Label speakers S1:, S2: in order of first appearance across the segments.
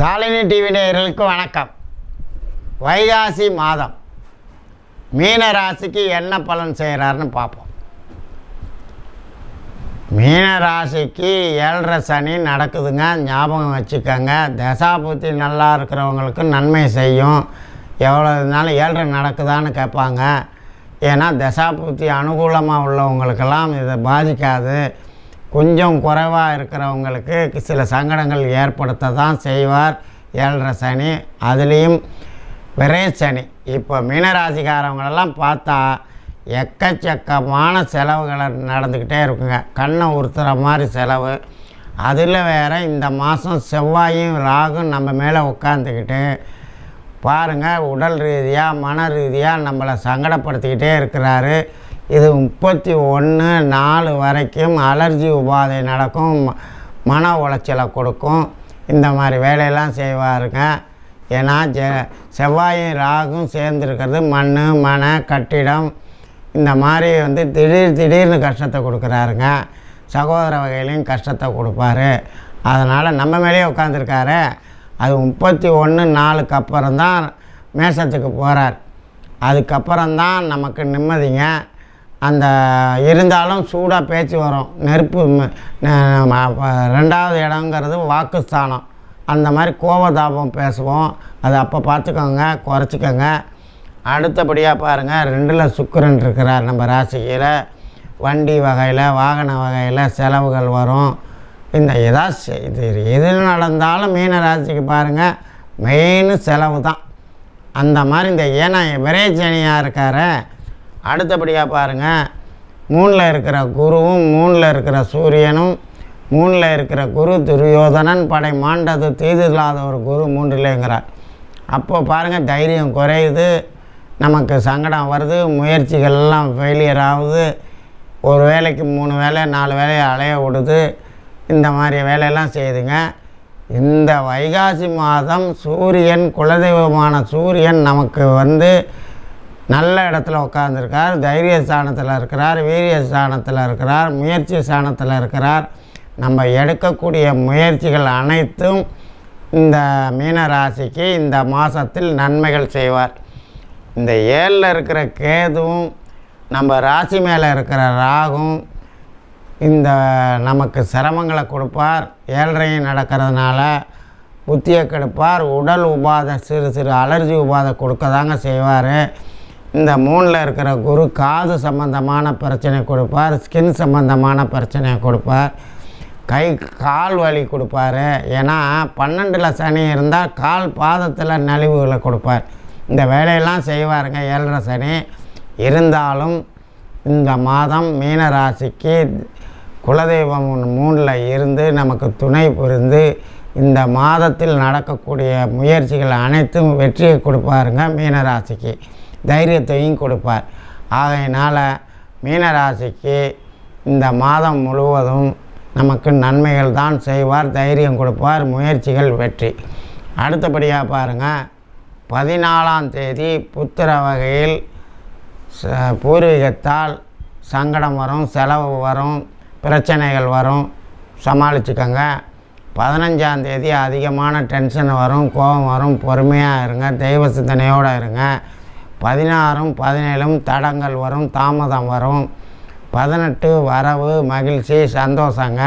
S1: Shalini TV நேயர்களுக்கு வணக்கம். வைகாசி மாதம். மீன ராசிக்கு என்ன பலன் செய்கிறாருன்னு பார்ப்போம். மீன ராசிக்கு ஏழரை சனி நடக்குதுங்க. ஞாபகம் வச்சுக்கோங்க. தசாபுத்தி நல்லா இருக்கிறவங்களுக்கு நன்மை செய்யும். எவ்வளோ இருந்தாலும் ஏழரை நடக்குதான்னு கேட்பாங்க. ஏன்னா தசாபுத்தி அனுகூலமாக உள்ளவங்களுக்கெல்லாம் இதை பாதிக்காது. கொஞ்சம் குறைவாக இருக்கிறவங்களுக்கு சில சங்கடங்கள் ஏற்படுத்த தான் செய்வார் ஏழரை சனி. அதுலேயும் விரை சனி. இப்போ மீனராசிக்காரவங்களெல்லாம் பார்த்தா எக்கச்சக்கமான செலவுகளை நடந்துக்கிட்டே இருக்குங்க. கண்ணை உறுத்துற மாதிரி செலவு. அதில் வேறு இந்த மாதம் செவ்வாயும் ராகும் நம்ம மேலே உட்காந்துக்கிட்டு பாருங்கள் உடல் ரீதியாக மன ரீதியாக நம்மளை சங்கடப்படுத்திக்கிட்டே இருக்கிறாரு. இது முப்பத்தி ஒன்று நாலு வரைக்கும் அலர்ஜி உபாதை நடக்கும் ம- மன உளைச்சலை கொடுக்கும். இந்த மாதிரி வேலையெல்லாம் செய்வாருங்க. ஏன்னா ஜெ செவ்வாயும் ராகும் சேர்ந்துருக்கிறது மண் மன கட்டிடம். இந்த மாதிரி வந்து திடீர் திடீர்னு கஷ்டத்தை கொடுக்குறாருங்க. சகோதர வகையிலையும் கஷ்டத்தை கொடுப்பாரு. அதனால் நம்ம மேலேயே உட்காந்துருக்காரு அது முப்பத்தி ஒன்று நாலுக்கு அப்புறம் தான் மேசத்துக்கு போகிறார் அதுக்கப்புறம் தான் நமக்கு நிம்மதிங்க. அந்த இருந்தாலும் சூடாக பேச்சு வரும். நெருப்பு ரெண்டாவது இடங்கிறது வாக்குஸ்தானம். அந்த மாதிரி கோபதாபம் பேசுவோம். அது அப்போ பார்த்துக்கோங்க குறைச்சிக்கோங்க. அடுத்தபடியாக பாருங்கள் ரெண்டில் சுக்கரன் இருக்கிறார் நம்ம ராசியில். வண்டி வகையில் வாகன வகையில் செலவுகள் வரும். இந்த ஏதாச்சும் இது எது நடந்தாலும் மீன ராசிக்கு பாருங்கள் மெயின் செலவு தான் அந்த மாதிரி இந்த ஏன்னா விரைச்சனியாக இருக்கார் அடுத்தபடியாக பாருங்கள் மூணில் இருக்கிற குருவும் மூணில் இருக்கிற சூரியனும் மூணில் இருக்கிற குரு துரியோதனன் படை மாண்டது தீதில்லாத ஒரு குரு மூன்றிலேங்கிறார். அப்போ பாருங்கள் தைரியம் குறையுது. நமக்கு சங்கடம் வருது முயற்சிகள்லாம் ஃபெயிலியர் ஆகுது. ஒரு வேலைக்கு மூணு வேலை நாலு வேலையை அலைய விடுது. இந்த மாதிரி வேலையெல்லாம் செய்யுதுங்க இந்த வைகாசி மாதம் சூரியன் குலதெய்வமான சூரியன் நமக்கு வந்து நல்ல இடத்துல உட்காந்துருக்கார் தைரிய ஸ்தானத்தில் இருக்கிறார் வீரிய ஸ்தானத்தில் இருக்கிறார் முயற்சி ஸ்தானத்தில் இருக்கிறார். நம்ம எடுக்கக்கூடிய முயற்சிகள் அனைத்தும் இந்த மீன ராசிக்கு இந்த மாதத்தில் நன்மைகள் செய்வார். இந்த ஏழில் இருக்கிற கேதுவும் நம்ம ராசி மேலே இருக்கிற ராகும் இந்த நமக்கு சிரமங்களை கொடுப்பார். ஏழ்றையும் நடக்கிறதுனால புத்தியை கெடுப்பார். உடல் உபாதை சிறு சிறு அலர்ஜி உபாதை கொடுக்க தாங்க செய்வார். இந்த மூணில் இருக்கிற குரு காது சம்பந்தமான பிரச்சனை கொடுப்பார் ஸ்கின் சம்பந்தமான பிரச்சனையை கொடுப்பார் கை கால் வலி கொடுப்பாரு. ஏன்னா பன்னெண்டில் சனி இருந்தால் கால் பாதத்தில் நலிவுகளை கொடுப்பார். இந்த வேலையெல்லாம் செய்வாருங்க ஏழரை சனி. இருந்தாலும் இந்த மாதம் மீன ராசிக்கு குலதெய்வம் மூணில் இருந்து நமக்கு துணை புரிந்து இந்த மாதத்தில் நடக்கக்கூடிய முயற்சிகள் அனைத்தும் வெற்றியை கொடுப்பாருங்க மீனராசிக்கு. தைரியத்தையும் கொடுப்பார். ஆகையினால் மீனராசிக்கு இந்த மாதம் முழுவதும் நமக்கு நன்மைகள் தான் செய்வார் தைரியம் கொடுப்பார் முயற்சிகள் வெற்றி. அடுத்தபடியாக பாருங்கள் பதினாலாம் தேதி புத்திர வகையில் ச- பூர்வீகத்தால் சங்கடம் வரும் செலவு வரும் பிரச்சனைகள் வரும். சமாளிச்சுக்கோங்க. பதினஞ்சாம் தேதி அதிகமான டென்ஷன் வரும் கோபம் வரும் பொறுமையாக இருங்க தெய்வ சிந்தனையோடு இருங்க. பதினாறும் பதினேழும் தடங்கள் வரும் தாமதம் வரும். பதினெட்டு வரவு மகிழ்ச்சி சந்தோஷங்க.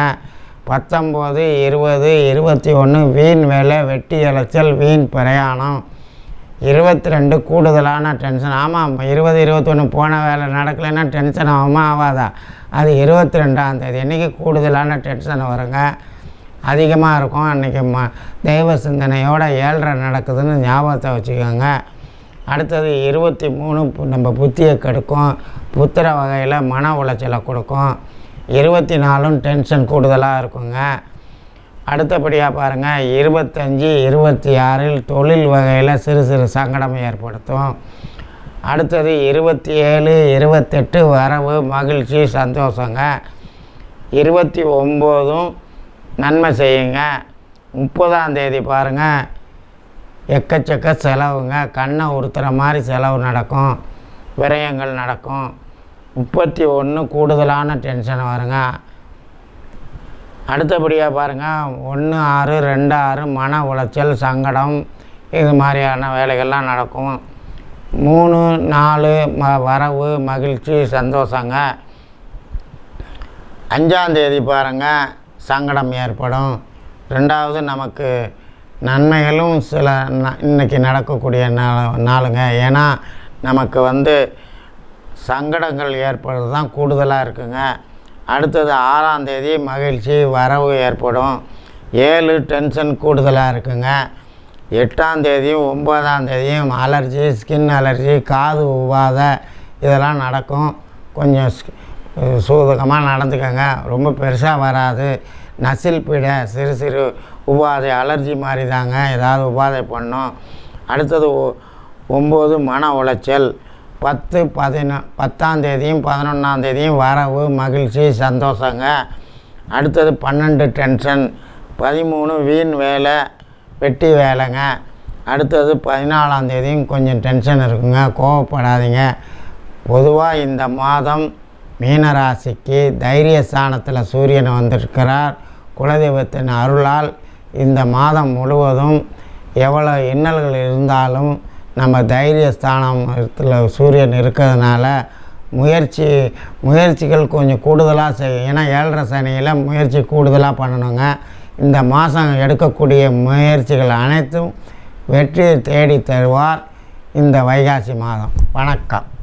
S1: பத்தொம்போது இருபது இருபத்தி ஒன்று வீண் வேலை வெட்டி அலைச்சல் வீண் பிரயாணம். இருபத்தி ரெண்டு கூடுதலான டென்ஷன் ஆமாம் இருபது இருபத்தொன்று போன வேலை நடக்கலைன்னா டென்ஷன் ஆகுமா? ஆகாதா? அது இருபத்தி ரெண்டாம் தேதி. அன்றைக்கி கூடுதலான டென்ஷன் வருங்க? அதிகமாக இருக்கும். அன்றைக்கி ம தெய்வ சிந்தனையோட ஏழ்ரை நடக்குதுன்னு ஞாபகத்தை வச்சுக்கோங்க. அடுத்தது இருபத்தி மூணு பு- நம்ம புத்தியை கெடுக்கும். புத்திர வகையில் மன உளைச்சலை கொடுக்கும். இருபத்தி நாலும் டென்ஷன் கூடுதலாக இருக்குங்க. அடுத்தபடியாக பாருங்கள் இருபத்தஞ்சி இருபத்தி ஆறில் தொழில் வகையில் சிறு சிறு சங்கடம் ஏற்படுத்தும். அடுத்தது இருபத்தி ஏழு இருபத்தெட்டு வரவு மகிழ்ச்சி சந்தோஷங்க. இருபத்தி ஒம்போதும் நன்மை செய்யுங்க. முப்பதாம் தேதி பாருங்கள் எக்கச்சக்க செலவுங்க. கண்ணை உறுத்துற மாதிரி செலவு நடக்கும். விரயங்கள் நடக்கும். முப்பத்தி ஒன்று கூடுதலான டென்ஷன் வருங்க. அடுத்தபடியாக பாருங்கள் ஒன்று ஆறு ரெண்டு ஆறு மன உளைச்சல் சங்கடம் இது மாதிரியான வேலைகள்லாம் நடக்கும். மூணு நாலு ம வரவு மகிழ்ச்சி சந்தோஷங்க. அஞ்சாந்தேதி பாருங்கள் சங்கடம் ஏற்படும். ரெண்டாவது நமக்கு நன்மைகளும் சில ந இன்றைக்கி நடக்கக்கூடிய நாள் நாளுங்க. ஏன்னா நமக்கு வந்து சங்கடங்கள் ஏற்படுறது தான் கூடுதலாக இருக்குங்க. அடுத்தது ஆறாம் தேதி மகிழ்ச்சி வரவு ஏற்படும். ஏழு டென்ஷன் கூடுதலாக இருக்குங்க. எட்டாம் தேதியும் ஒம்பதாம் தேதியும் அலர்ஜி ஸ்கின் அலர்ஜி காது உவாத இதெல்லாம் நடக்கும். கொஞ்சம் சூதகமாக நடந்துக்கோங்க. ரொம்ப பெருசாக வராது. நசில் பீடை சிறு சிறு உபாதை அலர்ஜி மாதிரி தாங்க ஏதாவது உபாதை பண்ணும். அடுத்தது ஒ- ஒம்பது மன உளைச்சல். பத்து பதினொ பத்தாந்தேதியும் பதினொன்றாந்தேதியும் வரவு மகிழ்ச்சி சந்தோஷங்க. அடுத்தது பன்னெண்டு டென்ஷன் பதிமூணு வீண் வேலை வெட்டி வேலைங்க. அடுத்தது பதினாலாந்தேதியும் கொஞ்சம் டென்ஷன் இருக்குங்க. கோவப்படாதீங்க. பொதுவாக இந்த மாதம் மீனராசிக்கு தைரிய ஸ்தானத்தில் சூரியன் வந்திருக்கிறார். குலதெய்வத்தின் அருளால் இந்த மாதம் முழுவதும் எவ்வளோ இன்னல்கள் இருந்தாலும் நம்ம தைரிய ஸ்தானத்தில் சூரியன் இருக்கிறதுனால முயற்சி முயற்சிகள் கொஞ்சம் கூடுதலாக செய்யும் ஏன்னா ஏழரை சனியில் முயற்சி கூடுதலாக பண்ணணுங்க. இந்த மாதம் எடுக்கக்கூடிய முயற்சிகள் அனைத்தும் வெற்றியை தேடி தருவார் இந்த வைகாசி மாதம். வணக்கம்.